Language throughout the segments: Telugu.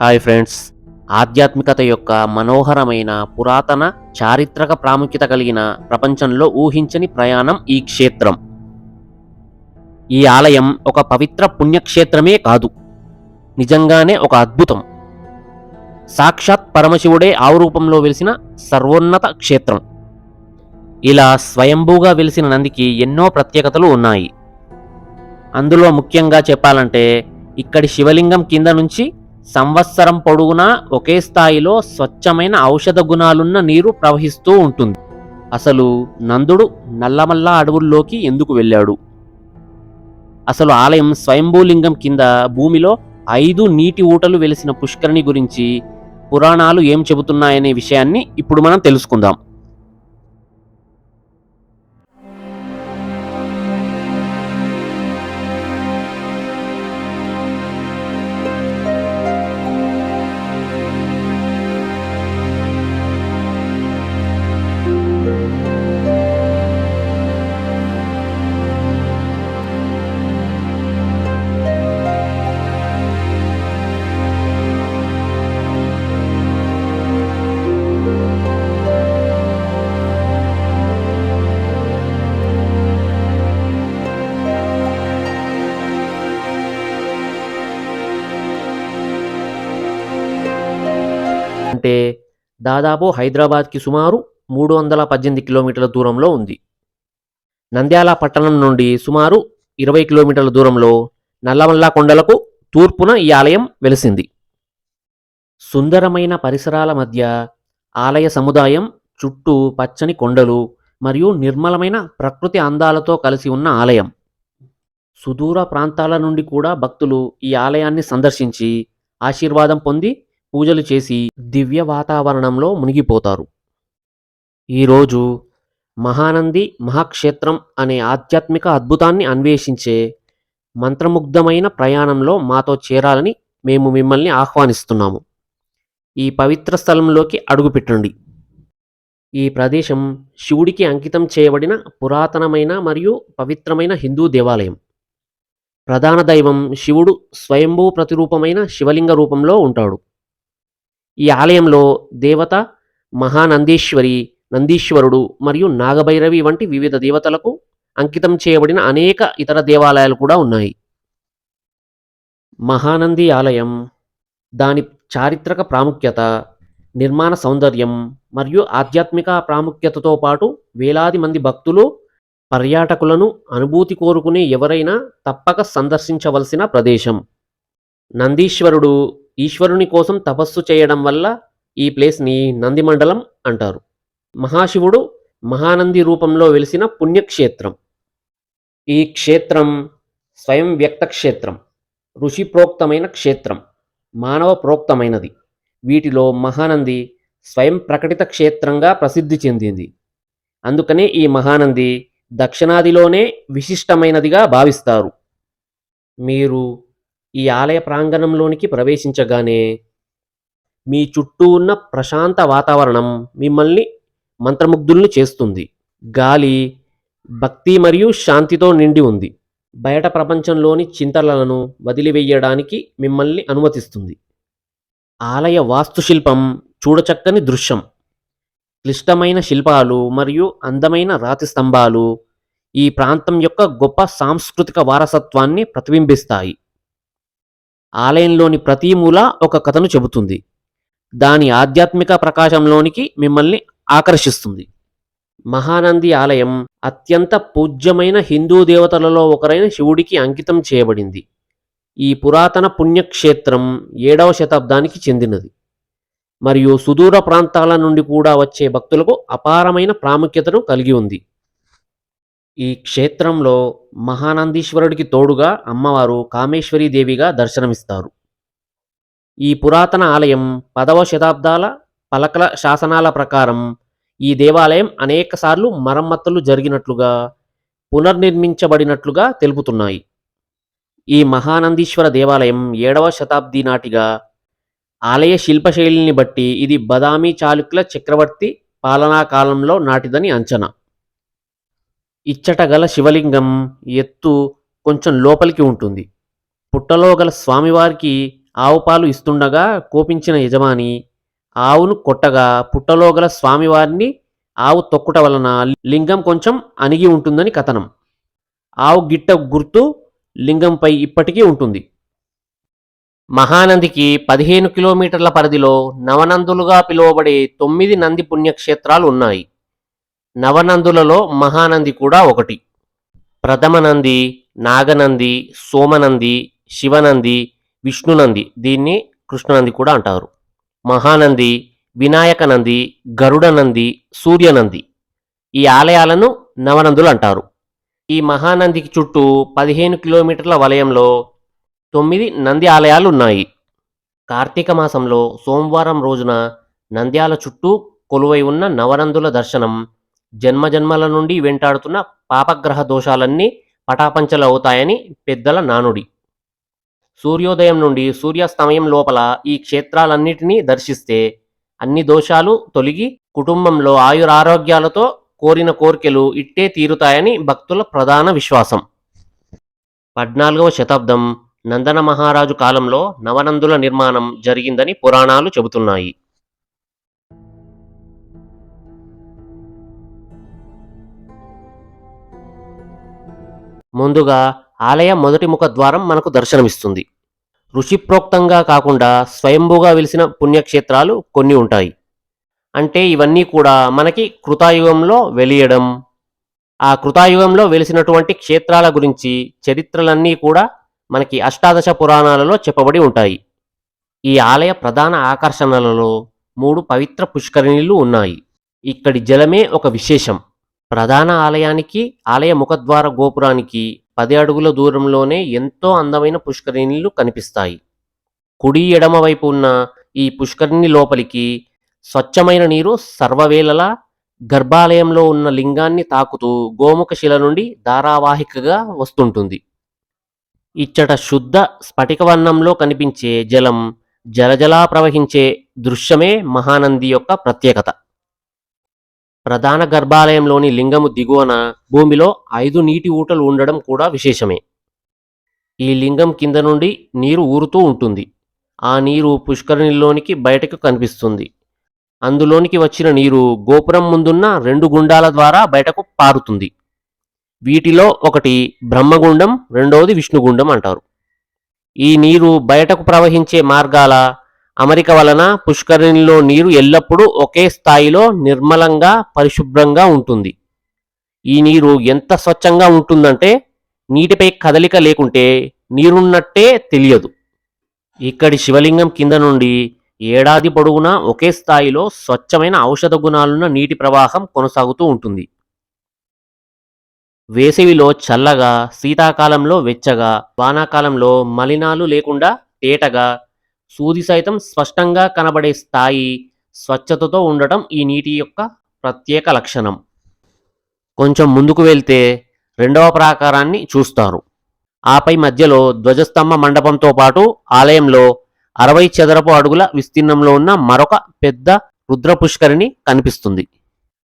Hi friends. ఆధ్యాత్మికత యొక్క మనోహరమైన పురాతన చారిత్రక ప్రాముఖ్యత కలిగిన ప్రపంచంలో ఊహించని ప్రయాణం ఈ క్షేత్రం. ఈ ఆలయం ఒక పవిత్ర పుణ్యక్షేత్రమే కాదు నిజంగానే ఒక అద్భుతం. సాక్షాత్ పరమశివుడే ఆవరూపంలో వెలిసిన సర్వోన్నత క్షేత్రం. ఇలా స్వయంభూగా వెలిసిన నందికి ఎన్నో ప్రత్యేకతలు ఉన్నాయి. అందులో ముఖ్యంగా చెప్పాలంటే ఇక్కడి శివలింగం కింద నుంచి సంవత్సరం పొడవునా ఒకే స్థాయిలో స్వచ్ఛమైన ఔషధ గుణాలున్న నీరు ప్రవహిస్తూ ఉంటుంది. అసలు నందుడు నల్లమల్ల అడవుల్లోకి ఎందుకు వెళ్ళాడు? అసలు ఆలయం స్వయంభూలింగం కింద భూమిలో ఐదు నీటి ఊటలు వెలిసిన పుష్కరిణి గురించి పురాణాలు ఏం చెబుతున్నాయనే విషయాన్ని ఇప్పుడు మనం తెలుసుకుందాం. అంటే దాదాపు హైదరాబాద్కి సుమారు మూడు వందల పద్దెనిమిది కిలోమీటర్ల దూరంలో ఉంది. నంద్యాల పట్టణం నుండి సుమారు ఇరవై కిలోమీటర్ల దూరంలో నల్లమల్ల కొండలకు తూర్పున ఈ ఆలయం వెలిసింది. సుందరమైన పరిసరాల మధ్య ఆలయ సముదాయం చుట్టూ పచ్చని కొండలు మరియు నిర్మలమైన ప్రకృతి అందాలతో కలిసి ఉన్న ఆలయం. సుదూర ప్రాంతాల నుండి కూడా భక్తులు ఈ ఆలయాన్ని సందర్శించి ఆశీర్వాదం పొంది పూజలు చేసి దివ్య వాతావరణంలో మునిగిపోతారు. ఈరోజు మహానంది మహాక్షేత్రం అనే ఆధ్యాత్మిక అద్భుతాన్ని అన్వేషించే మంత్రముగ్ధమైన ప్రయాణంలో మాతో చేరాలని మేము మిమ్మల్ని ఆహ్వానిస్తున్నాము. ఈ పవిత్ర స్థలంలోకి అడుగుపెట్టండి. ఈ ప్రదేశం శివుడికి అంకితం చేయబడిన పురాతనమైన మరియు పవిత్రమైన హిందూ దేవాలయం. ప్రధాన దైవం శివుడు స్వయంభూ ప్రతిరూపమైన శివలింగ రూపంలో ఉంటాడు. ఈ ఆలయంలో దేవత మహానందీశ్వరి నందీశ్వరుడు మరియు నాగభైరవి వంటి వివిధ దేవతలకు అంకితం చేయబడిన అనేక ఇతర దేవాలయాలు కూడా ఉన్నాయి. మహానంది ఆలయం దాని చారిత్రక ప్రాముఖ్యత నిర్మాణ సౌందర్యం మరియు ఆధ్యాత్మిక ప్రాముఖ్యతతో పాటు వేలాది మంది భక్తులు పర్యాటకులను అనుభూతి కోరుకునే ఎవరైనా తప్పక సందర్శించవలసిన ప్రదేశం. నందీశ్వరుడు ఈశ్వరుని కోసం తపస్సు చేయడం వల్ల ఈ ప్లేస్ని నందిమండలం అంటారు. మహాశివుడు మహానంది రూపంలో వెలిసిన పుణ్యక్షేత్రం. ఈ క్షేత్రం స్వయం వ్యక్త క్షేత్రం ఋషి ప్రోక్తమైన క్షేత్రం మానవ ప్రోక్తమైనది వీటిలో మహానంది స్వయం ప్రకటిత క్షేత్రంగా ప్రసిద్ధి చెందింది. అందుకనే ఈ మహానంది దక్షిణాదిలోనే విశిష్టమైనదిగా భావిస్తారు. మీరు ఈ ఆలయ ప్రాంగణంలోనికి ప్రవేశించగానే మీ చుట్టూ ఉన్న ప్రశాంత వాతావరణం మిమ్మల్ని మంత్రముగ్ధుల్ని చేస్తుంది. గాలి భక్తి మరియు శాంతితో నిండి ఉంది. బయట ప్రపంచంలోని చింతలను వదిలివేయడానికి మిమ్మల్ని అనుమతిస్తుంది. ఆలయ వాస్తుశిల్పం చూడచక్కని దృశ్యం. క్లిష్టమైన శిల్పాలు మరియు అందమైన రాతి స్తంభాలు ఈ ప్రాంతం యొక్క గొప్ప సాంస్కృతిక వారసత్వాన్ని ప్రతిబింబిస్తాయి. ఆలయంలోని ప్రతి మూల ఒక కథను చెబుతుంది. దాని ఆధ్యాత్మిక ప్రకాశంలోనికి మిమ్మల్ని ఆకర్షిస్తుంది. మహానంది ఆలయం అత్యంత పూజ్యమైన హిందూ దేవతలలో ఒకరైన శివుడికి అంకితం చేయబడింది. ఈ పురాతన పుణ్యక్షేత్రం ఏడవ శతాబ్దానికి చెందినది. మరియు సుదూర ప్రాంతాల నుండి కూడా వచ్చే భక్తులకు అపారమైన ప్రాముఖ్యతను కలిగి ఉంది. ఈ క్షేత్రంలో మహానందీశ్వరుడికి తోడుగా అమ్మవారు కామేశ్వరీ దేవిగా దర్శనమిస్తారు. ఈ పురాతన ఆలయం పదవ శతాబ్దాల పలకల శాసనాల ప్రకారం ఈ దేవాలయం అనేకసార్లు మరమ్మతులు జరిగినట్లుగా పునర్నిర్మించబడినట్లుగా తెలుపుతున్నాయి. ఈ మహానందీశ్వర దేవాలయం ఏడవ శతాబ్ది నాటిగా ఆలయ శిల్పశైలిని బట్టి ఇది బదామి చాళుక్యుల చక్రవర్తి పాలనా కాలంలో నాటిదని అంచనా. ఇచ్చట గల శివలింగం ఎత్తు కొంచెం లోపలికి ఉంటుంది. పుట్టలో గల స్వామివారికి ఆవు పాలు ఇస్తుండగా కోపించిన యజమాని ఆవును కొట్టగా పుట్టలో గల స్వామివారిని ఆవు తొక్కుట వలన లింగం కొంచెం అణిగి ఉంటుందని కథనం. ఆవు గిట్ట గుర్తు లింగంపై ఇప్పటికీ ఉంటుంది. మహానందికి పదిహేను కిలోమీటర్ల పరిధిలో నవనందులుగా పిలువబడే తొమ్మిది నంది పుణ్యక్షేత్రాలు ఉన్నాయి. నవనందులలో మహానంది కూడా ఒకటి. ప్రథమ నంది నాగనంది సోమనంది శివనంది విష్ణునంది. దీన్ని కృష్ణనంది కూడా అంటారు. మహానంది వినాయక నంది గరుడ నంది సూర్యనంది. ఈ ఆలయాలను నవనందులు అంటారు. ఈ మహానందికి చుట్టూ పదిహేను కిలోమీటర్ల వలయంలో తొమ్మిది నంది ఆలయాలు ఉన్నాయి. కార్తీక మాసంలో సోమవారం రోజున నంద్యాల చుట్టూ కొలువై ఉన్న నవనందుల దర్శనం జన్మజన్మల నుండి వెంటాడుతున్న పాపగ్రహ దోషాలన్నీ పటాపంచలు అవుతాయని పెద్దల నానుడి. సూర్యోదయం నుండి సూర్యాస్తమయం లోపల ఈ క్షేత్రాలన్నిటినీ దర్శిస్తే అన్ని దోషాలు తొలగి కుటుంబంలో ఆయురారోగ్యాలతో కోరిన కోరికలు ఇట్టే తీరుతాయని భక్తుల ప్రధాన విశ్వాసం. పద్నాలుగవ శతాబ్దం నందన మహారాజు కాలంలో నవనందుల నిర్మాణం జరిగిందని పురాణాలు చెబుతున్నాయి. ముందుగా ఆలయ మొదటి ముఖ ద్వారం మనకు దర్శనమిస్తుంది. ఋషిప్రోక్తంగా కాకుండా స్వయంభూగా వెలిసిన పుణ్యక్షేత్రాలు కొన్ని ఉంటాయి. అంటే ఇవన్నీ కూడా మనకి కృతాయుగంలో వెలియడం ఆ కృతాయుగంలో వెలిసినటువంటి క్షేత్రాల గురించి చరిత్రలన్నీ కూడా మనకి అష్టాదశ పురాణాలలో చెప్పబడి ఉంటాయి. ఈ ఆలయ ప్రధాన ఆకర్షణలలో మూడు పవిత్ర పుష్కరిణీలు ఉన్నాయి. ఇక్కడి జలమే ఒక విశేషం. ప్రధాన ఆలయానికి ఆలయ ముఖద్వార గోపురానికి పది అడుగుల దూరంలోనే ఎంతో అందమైన పుష్కరిణీలు కనిపిస్తాయి. కుడి ఎడమ వైపు ఉన్న ఈ పుష్కరిణి లోపలికి స్వచ్ఛమైన నీరు సర్వవేళలా గర్భాలయంలో ఉన్న లింగాన్ని తాకుతూ గోముఖ శిల నుండి ధారావాహికగా వస్తుంటుంది. ఇచ్చట శుద్ధ స్ఫటికవర్ణంలో కనిపించే జలం జలజలా ప్రవహించే దృశ్యమే మహానంది యొక్క ప్రత్యేకత. ప్రధాన గర్భాలయంలోని లింగము దిగువన భూమిలో ఐదు నీటి ఊటలు ఉండడం కూడా విశేషమే. ఈ లింగం కింద నుండి నీరు ఊరుతూ ఉంటుంది. ఆ నీరు పుష్కరిణిలోనికి బయటకు కనిపిస్తుంది. అందులోనికి వచ్చిన నీరు గోపురం ముందున్న రెండు గుండాల ద్వారా బయటకు పారుతుంది. వీటిలో ఒకటి బ్రహ్మగుండం రెండవది విష్ణుగుండం అంటారు. ఈ నీరు బయటకు ప్రవహించే మార్గాల అమరిక వలన పుష్కరిణిలో నీరు ఎల్లప్పుడూ ఒకే స్థాయిలో నిర్మలంగా పరిశుభ్రంగా ఉంటుంది. ఈ నీరు ఎంత స్వచ్ఛంగా ఉంటుందంటే నీటిపై కదలిక లేకుంటే నీరున్నట్టే తెలియదు. ఇక్కడి శివలింగం కింద నుండి ఏడాది పొడవునా ఒకే స్థాయిలో స్వచ్ఛమైన ఔషధ గుణాలున్న నీటి ప్రవాహం కొనసాగుతూ ఉంటుంది. వేసవిలో చల్లగా శీతాకాలంలో వెచ్చగా వానాకాలంలో మలినాలు లేకుండా తేటగా సూది సైతం స్పష్టంగా కనబడే స్థాయి స్వచ్ఛతతో ఉండటం ఈ నీటి యొక్క ప్రత్యేక లక్షణం. కొంచెం ముందుకు వెళ్తే రెండవ ప్రాకారాన్ని చూస్తారు. ఆపై మధ్యలో ధ్వజస్తంభ మండపంతో పాటు ఆలయంలో అరవై చదరపు అడుగుల విస్తీర్ణంలో ఉన్న మరొక పెద్ద రుద్ర పుష్కరిణి కనిపిస్తుంది.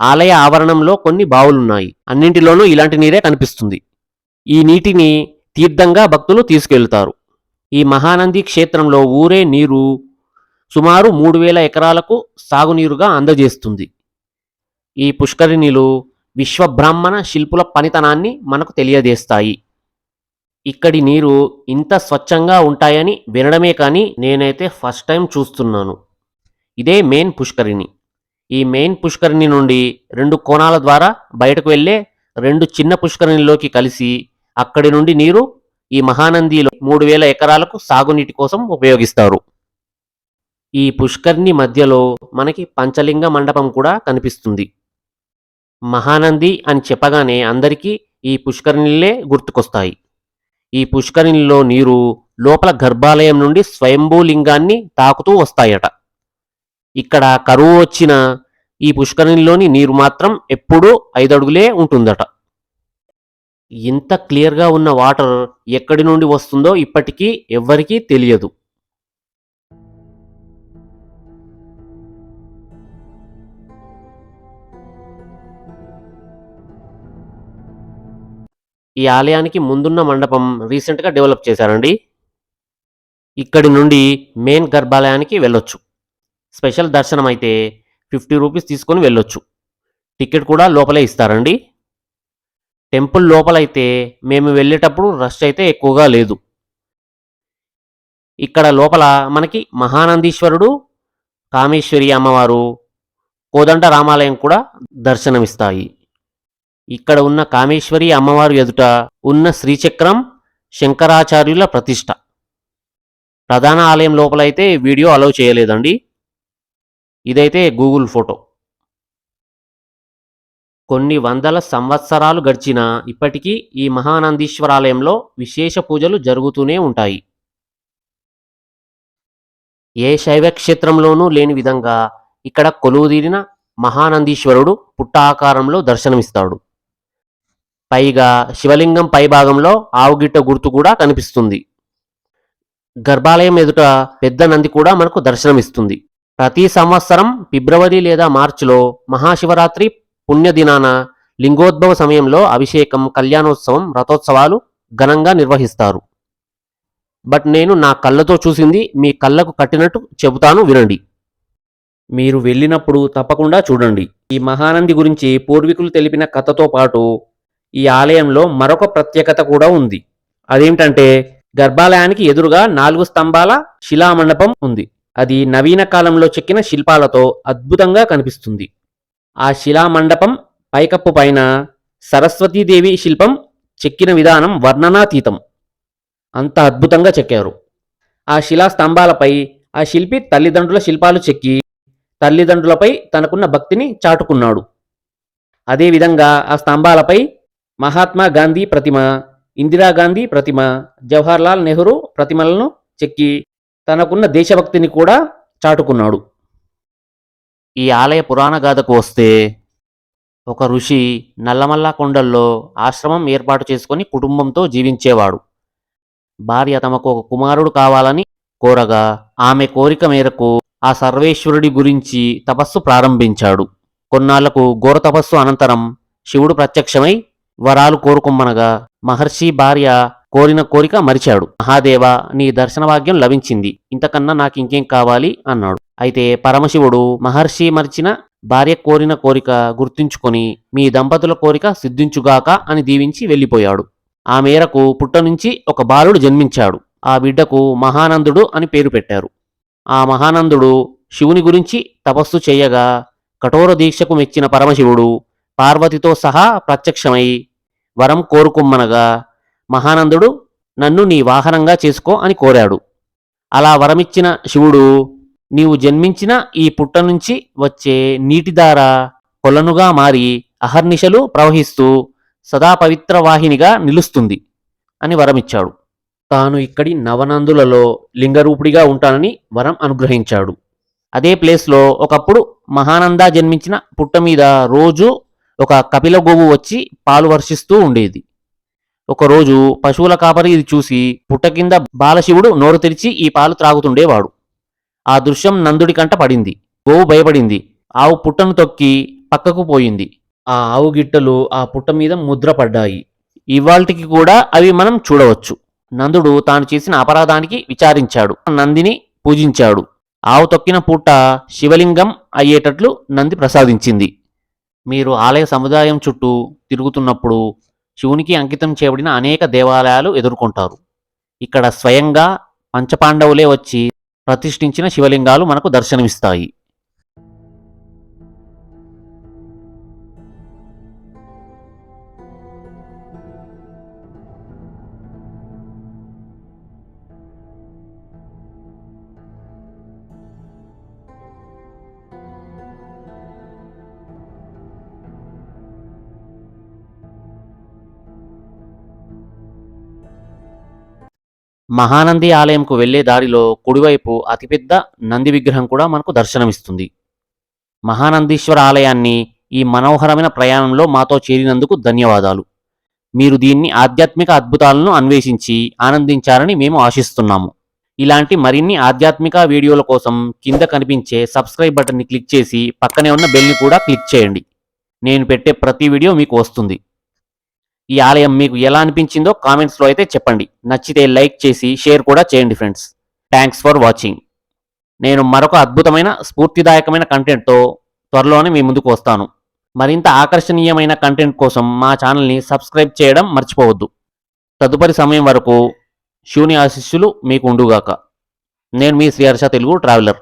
ఆలయ ఆవరణంలో కొన్ని బావులున్నాయి. అన్నింటిలోనూ ఇలాంటి నీరే కనిపిస్తుంది. ఈ నీటిని తీర్థంగా భక్తులు తీసుకెళ్తారు. ఈ మహానంది క్షేత్రంలో ఊరే నీరు సుమారు మూడు వేల ఎకరాలకు సాగునీరుగా అందజేస్తుంది. ఈ పుష్కరిణిలు విశ్వబ్రాహ్మణ శిల్పుల పనితనాన్ని మనకు తెలియజేస్తాయి. ఇక్కడి నీరు ఇంత స్వచ్ఛంగా ఉంటాయని వినడమే కానీ నేనైతే ఫస్ట్ టైం చూస్తున్నాను. ఇదే మెయిన్ పుష్కరిణి. ఈ మెయిన్ పుష్కరిణి నుండి రెండు కోణాల ద్వారా బయటకు వెళ్ళే రెండు చిన్న పుష్కరిణిలోకి కలిసి అక్కడి నుండి నీరు ఈ మహానందిలో మూడు వేల ఎకరాలకు సాగునీటి కోసం ఉపయోగిస్తారు. ఈ పుష్కరిణి మధ్యలో మనకి పంచలింగ మండపం కూడా కనిపిస్తుంది. మహానంది అని చెప్పగానే అందరికీ ఈ పుష్కరిణిలే గుర్తుకొస్తాయి. ఈ పుష్కరిణిలో నీరు లోపల గర్భాలయం నుండి స్వయంభూ లింగాన్ని తాకుతూ వస్తాయట. ఇక్కడ కరువు వచ్చిన ఈ పుష్కరిణిలోని నీరు మాత్రం ఎప్పుడూ ఐదడుగులే ఉంటుందట. ఇంత క్లియర్గా ఉన్న వాటర్ ఎక్కడి నుండి వస్తుందో ఇప్పటికీ ఎవ్వరికీ తెలియదు. ఈ ఆలయానికి ముందున్న మండపం రీసెంట్గా డెవలప్ చేశారండి. ఇక్కడి నుండి మెయిన్ గర్భాలయానికి వెళ్ళొచ్చు. స్పెషల్ దర్శనం అయితే ఫిఫ్టీ రూపీస్ తీసుకొని వెళ్ళొచ్చు. టికెట్ కూడా లోపలే ఇస్తారండి. టెంపుల్ లోపలైతే మేము వెళ్ళేటప్పుడు రష్ అయితే ఎక్కువగా లేదు. ఇక్కడ లోపల మనకి మహానందీశ్వరుడు కామేశ్వరి అమ్మవారు కోదండ రామాలయం కూడా దర్శనమిస్తాయి. ఇక్కడ ఉన్న కామేశ్వరి అమ్మవారు ఎదుట ఉన్న శ్రీచక్రం శంకరాచార్యుల ప్రతిష్ట. ప్రధాన ఆలయం లోపలైతే వీడియో అలౌ చేయలేదండి. ఇదైతే గూగుల్ ఫోటో. కొన్ని వందల సంవత్సరాలు గడిచినా ఇప్పటికీ ఈ మహానందీశ్వరాలయంలో విశేష పూజలు జరుగుతూనే ఉంటాయి. ఏ శైవ క్షేత్రంలోనూ లేని విధంగా ఇక్కడ కొలువుదీరిన మహానందీశ్వరుడు పుట్ట ఆకారంలో దర్శనమిస్తాడు. పైగా శివలింగం పైభాగంలో ఆవుగిట్ట గుర్తు కూడా కనిపిస్తుంది. గర్భాలయం ఎదుట పెద్ద నంది కూడా మనకు దర్శనమిస్తుంది. ప్రతి సంవత్సరం ఫిబ్రవరి లేదా మార్చిలో మహాశివరాత్రి పుణ్యదినాన లింగోద్భవ సమయంలో అభిషేకం కళ్యాణోత్సవం రథోత్సవాలు ఘనంగా నిర్వహిస్తారు. బట్ నేను నా కళ్ళతో చూసింది మీ కళ్ళకు కట్టినట్టు చెబుతాను వినండి. మీరు వెళ్ళినప్పుడు తప్పకుండా చూడండి. ఈ మహానంది గురించి పూర్వీకులు తెలిపిన కథతో పాటు ఈ ఆలయంలో మరొక ప్రత్యేకత కూడా ఉంది. అదేంటంటే గర్భాలయానికి ఎదురుగా నాలుగు స్తంభాల శిలామండపం ఉంది. అది నవీన కాలంలో చెక్కిన శిల్పాలతో అద్భుతంగా కనిపిస్తుంది. ఆ శిలామండపం పైకప్పు పైన సరస్వతీదేవి శిల్పం చెక్కిన విధానం వర్ణనాతీతం. అంత అద్భుతంగా చెక్కారు. ఆ శిలా స్తంభాలపై ఆ శిల్పి తల్లిదండ్రుల శిల్పాలు చెక్కి తల్లిదండ్రులపై తనకున్న భక్తిని చాటుకున్నాడు. అదేవిధంగా ఆ స్తంభాలపై మహాత్మా గాంధీ ప్రతిమ ఇందిరాగాంధీ ప్రతిమ జవహర్లాల్ నెహ్రూ ప్రతిమలను చెక్కి తనకున్న దేశభక్తిని కూడా చాటుకున్నాడు. ఈ ఆలయ పురాణ గాథకు వస్తే ఒక ఋషి నల్లమల్ల కొండల్లో ఆశ్రమం ఏర్పాటు చేసుకొని కుటుంబంతో జీవించేవాడు. భార్య తమకు ఒక కుమారుడు కావాలని కోరగా ఆమె కోరిక మేరకు ఆ సర్వేశ్వరుడి గురించి తపస్సు ప్రారంభించాడు. కొన్నాళ్ళకు ఘోర తపస్సు అనంతరం శివుడు ప్రత్యక్షమై వరాలు కోరుకుమ్మనగా మహర్షి భార్య కోరిన కోరిక మరిచాడు. మహాదేవ నీ దర్శన భాగ్యం లభించింది. ఇంతకన్నా నాకు ఇంకేం కావాలి? అన్నాడు. అయితే పరమశివుడు మహర్షి మరిచిన భార్య కోరిన కోరిక గుర్తుంచుకొని మీ దంపతుల కోరిక సిద్ధించుగాక అని దీవించి వెళ్ళిపోయాడు. ఆ మేరకు పుట్ట నుంచి ఒక బాలుడు జన్మించాడు. ఆ బిడ్డకు మహానందుడు అని పేరు పెట్టారు. ఆ మహానందుడు శివుని గురించి తపస్సు చేయగా కఠోర దీక్షకు మెచ్చిన పరమశివుడు పార్వతితో సహా ప్రత్యక్షమై వరం కోరుకుమ్మనగా మహానందుడు నన్ను నీ వాహనంగా చేసుకో అని కోరాడు. అలా వరమిచ్చిన శివుడు నీవు జన్మించిన ఈ పుట్ట నుంచి వచ్చే నీటిధార కొలనుగా మారి అహర్నిశలు ప్రవహిస్తూ సదా పవిత్ర వాహినిగా నిలుస్తుంది అని వరమిచ్చాడు. తాను ఇక్కడి నవనందులలో లింగరూపుడిగా ఉంటానని వరం అనుగ్రహించాడు. అదే ప్లేస్లో ఒకప్పుడు మహానంద జన్మించిన పుట్ట మీద రోజు ఒక కపిల గోవు వచ్చి పాలు వర్షిస్తూ ఉండేది. ఒకరోజు పశువుల కాపరి ఇది చూసి పుట్ట కింద బాలశివుడు నోరు తెరిచి ఈ పాలు త్రాగుతుండేవాడు. ఆ దృశ్యం నందుడి కంట పడింది. గోవు భయపడింది. ఆవు పుట్టను తొక్కి పక్కకు పోయింది. ఆ ఆవు గిట్టలు ఆ పుట్ట మీద ముద్ర పడ్డాయి. ఇవాల్టికి కూడా అవి మనం చూడవచ్చు. నందుడు తాను చేసిన అపరాధానికి విచారించాడు. నందిని పూజించాడు. ఆవు తొక్కిన పూట శివలింగం అయ్యేటట్లు నంది ప్రసాదించింది. మీరు ఆలయ సముదాయం చుట్టూ తిరుగుతున్నప్పుడు శివునికి అంకితం చేయబడిన అనేక దేవాలయాలు ఎదుర్కొంటారు. ఇక్కడ స్వయంగా పంచపాండవులే వచ్చి ప్రతిష్ఠించిన శివలింగాలు మనకు దర్శనమిస్తాయి. మహానంది ఆలయంకు వెళ్ళే దారిలో కుడివైపు అతిపెద్ద నంది విగ్రహం కూడా మనకు దర్శనమిస్తుంది. మహానందీశ్వర ఆలయాన్ని ఈ మనోహరమైన ప్రయాణంలో మాతో చేరినందుకు ధన్యవాదాలు. మీరు దీన్ని ఆధ్యాత్మిక అద్భుతాలను అన్వేషించి ఆనందించారని మేము ఆశిస్తున్నాము. ఇలాంటి మరిన్ని ఆధ్యాత్మిక వీడియోల కోసం కింద కనిపించే సబ్స్క్రైబ్ బటన్ని క్లిక్ చేసి పక్కనే ఉన్న బెల్ని కూడా క్లిక్ చేయండి. నేను పెట్టే ప్రతి వీడియో మీకు వస్తుంది. ఈ ఆలయం మీకు ఎలా అనిపించిందో కామెంట్స్లో అయితే చెప్పండి. నచ్చితే లైక్ చేసి షేర్ కూడా చేయండి ఫ్రెండ్స్. థ్యాంక్స్ ఫర్ వాచింగ్ నేను మరొక అద్భుతమైన స్ఫూర్తిదాయకమైన కంటెంట్తో త్వరలోనే మీ ముందుకు వస్తాను. మరింత ఆకర్షణీయమైన కంటెంట్ కోసం మా ఛానల్ని సబ్స్క్రైబ్ చేయడం మర్చిపోవద్దు. తదుపరి సమయం వరకు శివుని ఆశిష్యులు మీకు ఉండుగాక. నేను మీ శ్రీహర్ష తెలుగు ట్రావెలర్